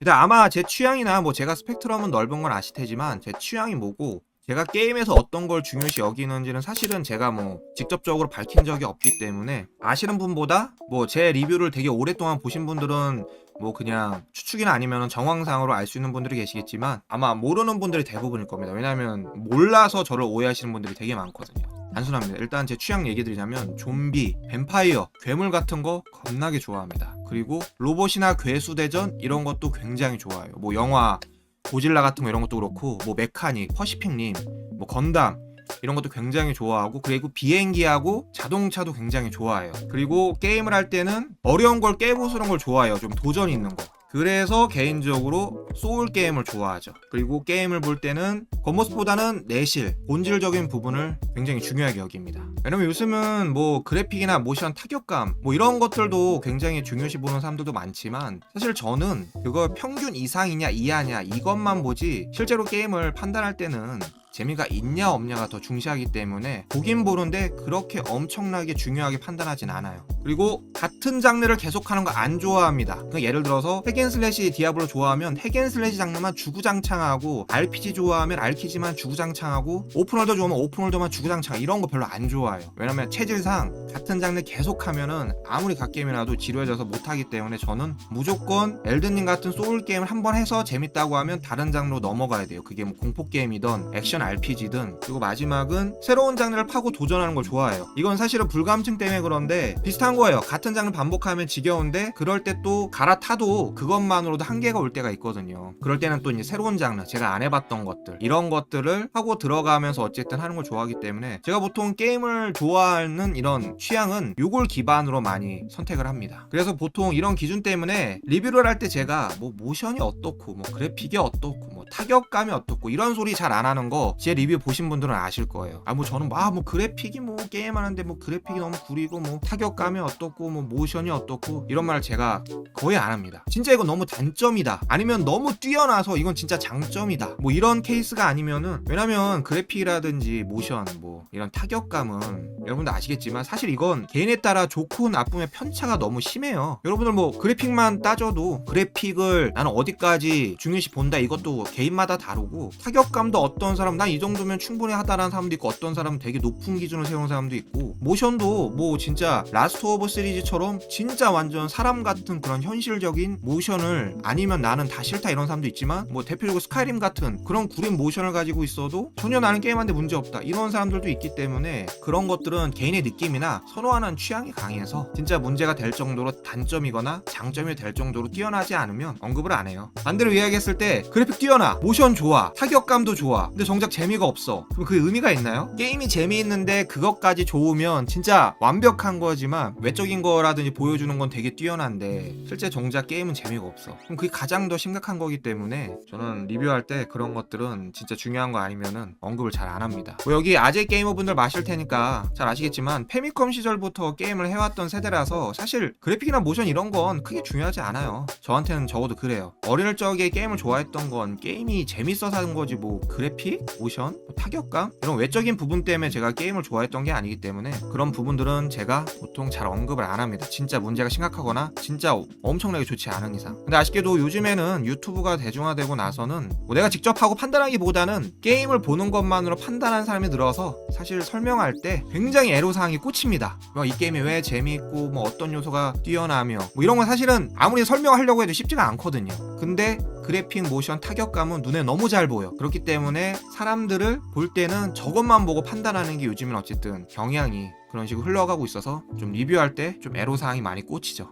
일단 아마 제 취향이나 뭐 제가 스펙트럼은 넓은 건 아실 테지만 제 취향이 뭐고 제가 게임에서 어떤 걸 중요시 여기는지는 사실은 제가 뭐 직접적으로 밝힌 적이 없기 때문에 아시는 분보다 뭐 제 리뷰를 되게 오랫동안 보신 분들은 뭐 그냥 추측이나 아니면 정황상으로 알 수 있는 분들이 계시겠지만 아마 모르는 분들이 대부분일 겁니다. 왜냐하면 몰라서 저를 오해하시는 분들이 되게 많거든요. 단순합니다. 일단 제 취향 얘기 드리자면 좀비, 뱀파이어, 괴물 같은 거 겁나게 좋아합니다. 그리고 로봇이나 괴수 대전 이런 것도 굉장히 좋아해요. 뭐 영화 고질라 같은 거 이런 것도 그렇고 뭐 메카닉, 퍼시픽님, 뭐 건담 이런 것도 굉장히 좋아하고 그리고 비행기하고 자동차도 굉장히 좋아해요. 그리고 게임을 할 때는 어려운 걸 깨부수는 걸 좋아해요. 좀 도전 있는 거. 그래서 개인적으로 소울 게임을 좋아하죠. 그리고 게임을 볼 때는 겉모습보다는 내실, 본질적인 부분을 굉장히 중요하게 여깁니다. 왜냐면 요즘은 뭐 그래픽이나 모션 타격감 뭐 이런 것들도 굉장히 중요시 보는 사람들도 많지만 사실 저는 그걸 평균 이상이냐 이하냐 이것만 보지 실제로 게임을 판단할 때는 재미가 있냐 없냐가 더 중시하기 때문에 보긴 보는데 그렇게 엄청나게 중요하게 판단하진 않아요. 그리고 같은 장르를 계속하는 거 안 좋아합니다. 그러니까 예를 들어서 핵앤슬래시 디아블로 좋아하면 핵앤슬래시 장르만 주구장창하고 RPG 좋아하면 RPG만 주구장창하고 오픈월드 좋아하면 오픈월드만 주구장창 이런 거 별로 안 좋아해요. 왜냐면 체질상 같은 장르 계속하면은 아무리 갓게임이라도 지루해져서 못하기 때문에 저는 무조건 엘든님 같은 소울 게임을 한번 해서 재밌다고 하면 다른 장르로 넘어가야 돼요. 그게 뭐 공포 게임이든 액션 RPG든 그리고 마지막은 새로운 장르를 파고 도전하는 걸 좋아해요. 이건 사실은 불감증 때문에 그런데 비슷한 거예요. 같은 장르 반복하면 지겨운데 그럴 때 또 갈아타도 그것만으로도 한계가 올 때가 있거든요. 그럴 때는 또 이제 새로운 장르 제가 안 해봤던 것들 이런 것들을 하고 들어가면서 어쨌든 하는 걸 좋아하기 때문에 제가 보통 게임을 좋아하는 이런 취향은 요걸 기반으로 많이 선택을 합니다. 그래서 보통 이런 기준 때문에 리뷰를 할 때 제가 뭐 모션이 어떻고 뭐 그래픽이 어떻고 뭐 타격감이 어떻고 이런 소리 잘 안 하는 거 제 리뷰 보신 분들은 아실 거예요. 아 뭐 저는 뭐, 아, 뭐 그래픽이 뭐 게임하는데 뭐 그래픽이 너무 구리고 뭐 타격감이 어떻고 뭐 모션이 어떻고 이런 말을 제가 거의 안 합니다. 진짜 이건 너무 단점이다. 아니면 너무 뛰어나서 이건 진짜 장점이다. 뭐 이런 케이스가 아니면은 왜냐면 그래픽이라든지 모션 뭐 이런 타격감은 여러분도 아시겠지만 사실 이건 개인에 따라 좋고 나쁨의 편차가 너무 심해요. 여러분들 뭐 그래픽만 따져도 그래픽을 나는 어디까지 중요시 본다 이것도 개인마다 다르고 타격감도 어떤 사람 난 이 정도면 충분히 하다라는 사람도 있고 어떤 사람은 되게 높은 기준을 세우는 사람도 있고 모션도 뭐 진짜 라스트 오브 시리즈처럼 진짜 완전 사람 같은 그런 현실적인 모션을 아니면 나는 다 싫다 이런 사람도 있지만 뭐 대표적으로 스카이림 같은 그런 구린 모션을 가지고 있어도 전혀 나는 게임하는데 문제 없다 이런 사람들도 있기 때문에 그런 것들은 개인의 느낌이나 선호하는 취향이 강해서 진짜 문제가 될 정도로 단점이거나 장점이 될 정도로 뛰어나지 않으면 언급을 안 해요. 반대로 이야기했을 때 그래픽 뛰어나 모션 좋아 타격감도 좋아 근데 정작 재미가 없어. 그럼 그 의미가 있나요? 게임이 재미있는데 그것까지 좋으면 진짜 완벽한 거지만 외적인 거라든지 보여주는 건 되게 뛰어난데 실제 정작 게임은 재미가 없어. 그럼 그게 가장 더 심각한 거기 때문에 저는 리뷰할 때 그런 것들은 진짜 중요한 거 아니면은 언급을 잘 안 합니다. 뭐 여기 아재 게이머 분들 마실 테니까 잘 아시겠지만 페미컴 시절부터 게임을 해왔던 세대라서 사실 그래픽이나 모션 이런 건 크게 중요하지 않아요. 저한테는 적어도 그래요. 어릴 적에 게임을 좋아했던 건 게임이 재밌어서 하는 거지 뭐 그래픽, 모션, 뭐 타격감 이런 외적인 부분 때문에 제가 게임을 좋아했던 게 아니기 때문에 그런 부분들은 제가 보통 잘 언급을 안 합니다. 진짜 문제가 심각하거나 진짜 엄청나게 좋지 않은 이상. 근데 아쉽게도 요즘에는 유튜브가 대중화되고 나서는 뭐 내가 직접 하고 판단하기보다는 게임을 보는 것만으로 판단하는 사람이 늘어서 사실 설명할 때 굉장히 애로사항이 꽂힙니다 뭐이 게임이 왜 재미있고 뭐 어떤 요소가 뛰어나며 뭐 이런 건 사실은 아무리 설명하려고 해도 쉽지가 않거든요 근데 그래픽, 모션, 타격감은 눈에 너무 잘 보여. 그렇기 때문에 사람들을 볼 때는 저것만 보고 판단하는 게 요즘은 어쨌든 경향이 그런 식으로 흘러가고 있어서 좀 리뷰할 때 좀 애로사항이 많이 꽂히죠.